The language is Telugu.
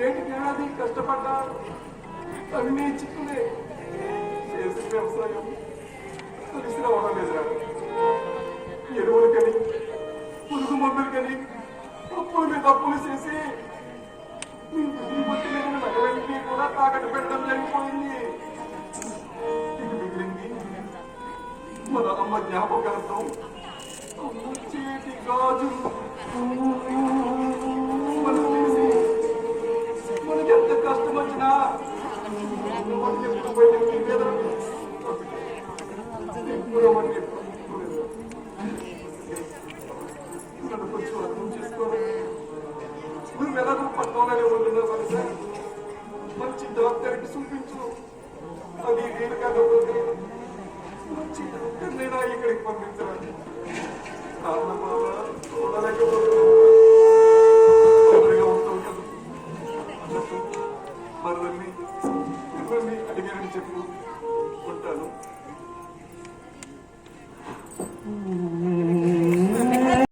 కష్టపడ్డా? అన్ని చిక్కులే చేసిన వ్యవసాయం తెలిసిన రావడం లేదురా ఎరువులకని పురుగు మందులకని అప్పుల మీద అప్పులు చేసి మీ బుద్ధి పుట్టిన కూడా తాకట్టు పెట్టడం జరిగిపోయింది. ఇక మిగిలింది. మన అమ్మ జ్ఞాపకార్థం ఎప్పుడు మనకి కొంచెం అర్థం చేసుకోవాలి నువ్వు ఎలాగో పట్టణంలోనే ఉంటున్నావు కనుక మంచి డాక్టర్కి చూపించు అది నేను కాకపోతే మంచి డాక్టర్ నేను ఇక్కడికి పంపించరాను కారణం వల్ల చూడలేకపోతున్నాను తొందరగా కదా అన్నట్టు మరొన్ని మిమ్మల్ని అడిగానని చెప్పు ఉంటాను